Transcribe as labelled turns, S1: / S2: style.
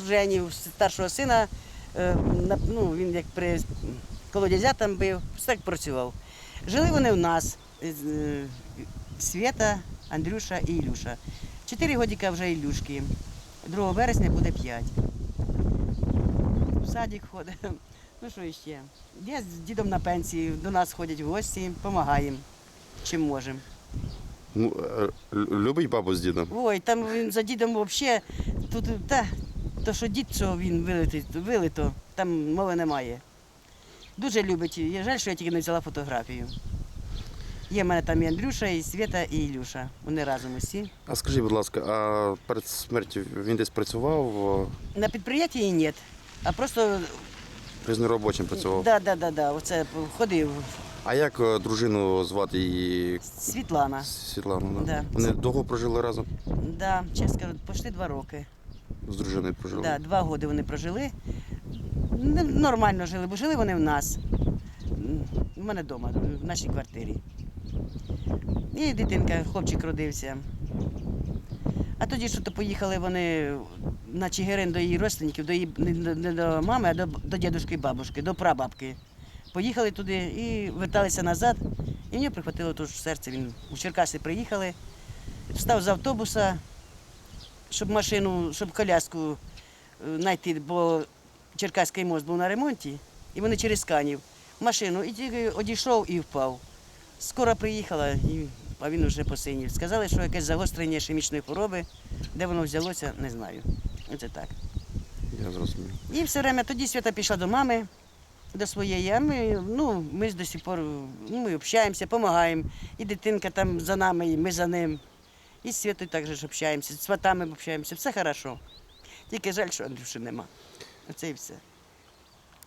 S1: Жені, старшого сина, е, ну, він як при колодязя там бив, так працював. Жили вони у нас, е, Свята, Андрюша і Ілюша. Чотири годика вже Ілюшки. 2 вересня буде п'ять. В садик ходить. Ну що ще? Я з дідом на пенсії, до нас ходять в гості, допомагаємо, чим можемо.
S2: Ну, е, любить бабу з дідом?
S1: Ой, там він за дідом взагалі, тут та, то, що дід, що він вилитий, вилито, там мови немає. Дуже любить. Я жаль, що я тільки не взяла фотографію. Є в мене там і Андрюша, і Свята, і Ілюша. Вони разом усі.
S2: А скажіть, будь ласка, а перед смертю він десь працював,
S1: На підприємстві ні, а просто
S2: різноробочим працював?
S1: да, да, да, да, оце ходив
S2: А як е, дружину звати її
S1: Світлана.
S2: Світлану? Да?
S1: Да.
S2: Вони довго прожили разом?
S1: Да, чесно пішли два роки.
S2: З дружиною прожили?
S1: Да, два роки вони прожили. Нормально жили, бо жили вони в нас. У мене вдома, в нашій квартирі. І дитинка, хлопчик родився. А тоді що то поїхали вони на Чигирин до її родственників, до її, не, до- мами, а до, до дідушки і бабушки, до прабабки. Поїхали туди і верталися назад. І мені прихватило тут серце. Він у Черкаси приїхали, встав з автобуса, щоб машину, щоб коляску е, знайти, бо Черкаський мост був на ремонті, і вони через канів машину і тільки одійшов і впав. Скоро приїхала, і, а він вже посинів. Сказали, що якесь загострення ішемічної хвороби, де воно взялося, не знаю. Оце так.
S2: Я зрозумів.
S1: І все время тоді Свята пішла до мами, до своєї, а ми, ну, ми до сих пор ну, ми общаємося, допомагаємо. І дитинка там за нами, і ми за ним. І з Святою також общаємося, з сватами общаємося, все хорошо. Тільки жаль, що Андрюші нема. Оце і все.